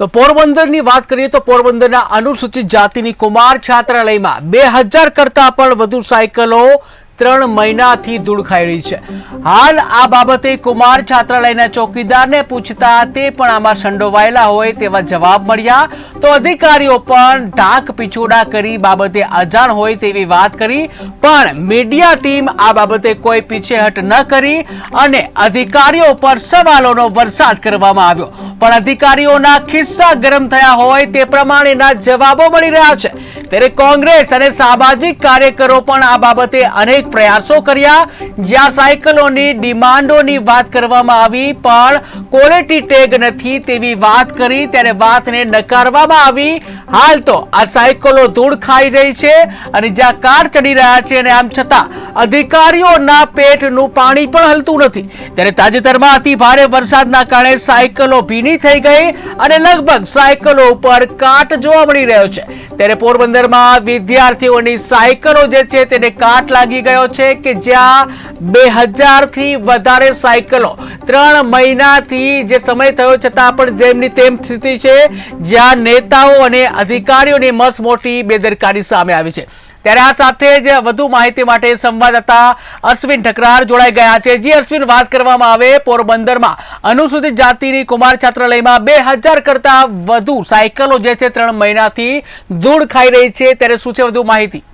તો પોરબંદરની વાત કરીએ તો પોરબંદરના અનુસૂચિત જાતિની કુમાર છાત્રાલયમાં બે હજાર કરતાં પણ વધુ સાયકલો ત્રણ મહિનાથી ધૂળ રહી છે. હાલ આ બાબતે કુમાર છાત્રાલયના ચોકીદારને પૂછતા તે પણ આમાં સંડોવાયેલા હોય તેવા જવાબ મળ્યા. તો અધિકારીઓ પણ ઢાંક પીછોડા કરી બાબતે અજાણ હોય તેવી વાત કરી. પણ મીડિયા ટીમ આ બાબતે કોઈ પીછેહટ ન કરી અને અધિકારીઓ પર સવાલોનો વરસાદ કરવામાં આવ્યો. પણ અધિકારીઓના ખિસ્સા ગરમ થયા હોય તે પ્રમાણેના જવાબો મળી રહ્યા છે. ત્યારે કોંગ્રેસ અને સામાજિક કાર્યકરો પણ આ બાબતે અનેક પ્રયાસો કર્યા. જ્યાં સાયકલોની ડિમાન્ડોની વાત કરવામાં આવી, પણ ક્વોલિટી ટેગ નથી તેવી વાત કરી, ત્યારે વાતને નકારવામાં આવી. હાલ તો આ સાયકલો ધૂળ ખાઈ રહી છે અને જ્યાં કાર ચડી રહ્યા છે અને આમ છતાં અધિકારીઓના પેટનું પાણી પણ હલતું નથી. ત્યારે તાજેતરમાં અતિ ભારે વરસાદના કારણે સાયકલો ભીની થઈ ગઈ અને લગભગ સાયકલો ઉપર કાટ જોવા મળી રહ્યો છે. ત્યારે પોરબંદરમાં વિદ્યાર્થીઓની સાયકલો જે છે તેને કાટ લાગી ગયો છે કે જ્યાં બે હજારથી વધારે સાયકલો ત્રણ મહિનાથી જે સમય થયો છતાં પણ જેમની તેમ સ્થિતિ છે, જ્યાં નેતાઓ અને અધિકારીઓની મસ મોટી બેદરકારી સામે આવી છે. ત્યારે આ સાથે જ વધુ માહિતી માટે સંવાદદાતા અશ્વિન ઠકરાર જોડાઈ ગયા છે. જી અશ્વિન, વાત કરવામાં આવે પોરબંદરમાં. અનુસૂચિત જાતિની કુમાર છાત્રાલયમાં બે હજાર કરતા વધુ સાયકલો જે છે ત્રણ મહિનાથી ધૂળ ખાઈ રહી છે. ત્યારે શું છે વધુ માહિતી?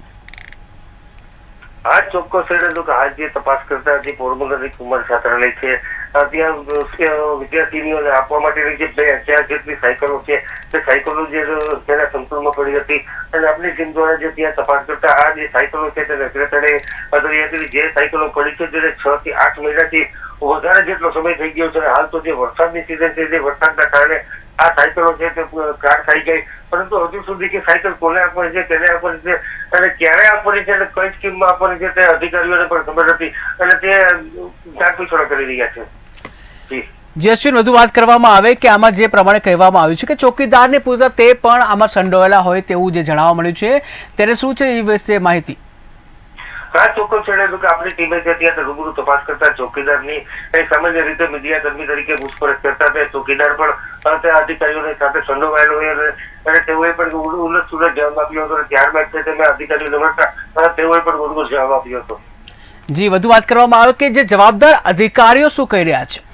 આ ચોક્કસ, એટલે તો કે આ તપાસ કરતા જે પોરબંદરની કુમાર છાત્રાલય છે ત્યાં વિદ્યાર્થીનીઓને આપવા માટેની જે બે હજાર જેટલી સાયકલો છે, તે સાયકલો જે તેના સંકુલમાં પડી હતી. અને આપણી ટીમ દ્વારા જે ત્યાં તપાસ કરતા આ જે સાયકલો છે તેને રેગ્યુલેટરે હતી જે સાયકલો પડી છે તેને છ થી આઠ મહિનાથી વધારે જેટલો સમય થઈ ગયો છે હાલ તો જે વરસાદની સિઝન છે, જે વરસાદના કારણે આ સાયકલો છે તે કાર થઈ ગઈ. પરંતુ હજુ સુધી કે સાયકલ કોને આપવાની છે, તેને આપવાની છે, અને ક્યારે આપવાની છે, અને કઈ સ્કીમમાં આપવાની છે, તે અધિકારીઓને પણ ખબર નથી. અને તે ઢાંકપીછોડા કરી રહ્યા છે. જી. અશ્વિન વધુ વાત કરવામાં આવે કે આમાં જે પ્રમાણે કહેવામાં આવ્યું છે કે ચોકીદારને પૂછતા તે પણ આમાં સંડોવાયેલા હોય તેવું જે જણાવવા મળ્યું છે. ત્યારે શું છે એ વિશે માહિતી? હા ચોક્કસ છે કે આપણી ટીમે જે ત્યાં રૂબરૂ તપાસ કરતા ચોકીદારની સામાન્ય રીતે મીડિયા કર્મી તરીકે પૂછપરછ કરતા તે ચોકીદાર પણ તે અધિકારીઓની સાથે સંડોવાયેલો હોય અને તેઓએ પણ ઉલટ સુલટ જવાબ આપ્યો હતો અને ત્યારબાદ છે તે મેં અધિકારીઓને મળતા તેઓએ પણ બરોબર જવાબ આપ્યો હતો. જી વધુ વાત કરવામાં આવે કે જે જવાબદાર અધિકારીઓ શું કહી રહ્યા છે?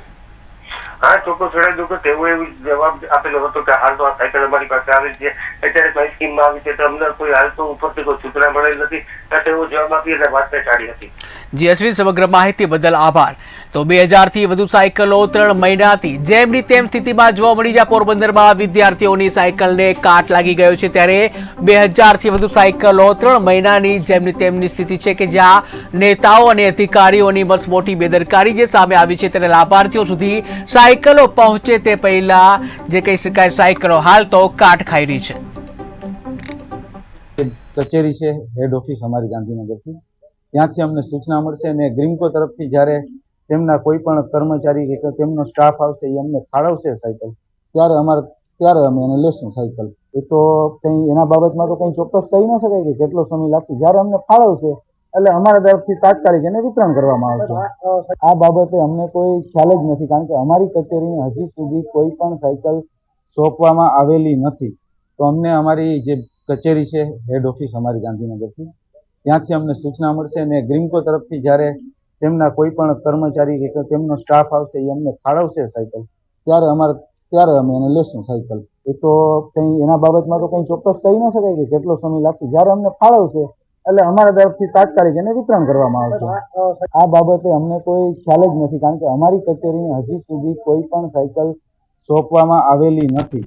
હા, ચોક્કસ એટલે કે તેવો એવી જવાબ આપેલો હતો કે હાલ તો આ સાયકલ અમારી પાસે આવી છે. અત્યારે સ્કીમમાં આવી છે અમને કોઈ હાલ તો ઉપરથી કોઈ સૂચના મળેલ નથી. તો તેઓ જવાબ આપી અને વાતને ટાળી હતી. જી અશ્વિન, સમગ્ર માહિતી બદલ આભાર. તો બે હજારથી વધુ સાયકલો ત્રણ મહિનાથી જેમની તેમ સ્થિતિમાં જોવા મળી જ્યાં પોરબંદરમાં વિદ્યાર્થીઓની સાયકલને કાટ લાગી ગયો છે. ત્યારે બે હજારથી વધુ સાયકલો ત્રણ મહિનાની જેમની તેમની સ્થિતિ છે કે જ્યાં નેતાઓ અને અધિકારીઓની બસ મોટી બેદરકારી જે સામે આવી છે, ત્યારે લાભાર્થીઓ સુધી સાયકલો પહોંચે તે પહેલા જે કહી શકાય સાયકલો હાલ તો કાટ ખાઈ રહી છે. કચેરી છે હેડ ઓફિસ અમારી ગાંધીનગરથી. ત્યાંથી અમને સૂચના મળશે અને ગ્રીમકો તરફથી જ્યારે તેમના કોઈ પણ કર્મચારી કે તેમનો સ્ટાફ આવશે, એ અમને ફાળવશે સાયકલ, ત્યારે અમારે, ત્યારે અમે એને લેશું સાયકલ. એ તો કંઈ, એના બાબતમાં તો કંઈ ચોક્કસ કહી ન શકાય કે કેટલો સમય લાગશે. જ્યારે અમને ફાળવશે, એટલે અમારા તરફથી તાત્કાલિક એને વિતરણ કરવામાં આવશે. આ બાબતે અમને કોઈ ખ્યાલ જ નથી, કારણ કે અમારી કચેરીને હજી સુધી કોઈ પણ સાયકલ સોંપવામાં આવેલી નથી. તો અમને અમારી જે કચેરી છે હેડ ઓફિસ અમારી ગાંધીનગરથી. ત્યાંથી અમને સૂચના મળશે અને ગ્રીમકો તરફથી જ્યારે તેમના કોઈ પણ કર્મચારી કે તેમનો સ્ટાફ આવશે, એ અમને ફાળવશે સાયકલ, ત્યારે અમારે ત્યારે અમે એને લેશું સાયકલ. એ તો કંઈ એના બાબતમાં તો કંઈ ચોક્કસ કહી ન શકાય કે કેટલો સમય લાગશે. જ્યારે અમને ફાળવશે, એટલે અમારા તરફથી તાત્કાલિક એને વિતરણ કરવામાં આવશે. આ બાબતે અમને કોઈ ખ્યાલ જ નથી, કારણ કે અમારી કચેરીને હજી સુધી કોઈ પણ સાયકલ સોંપવામાં આવેલી નથી.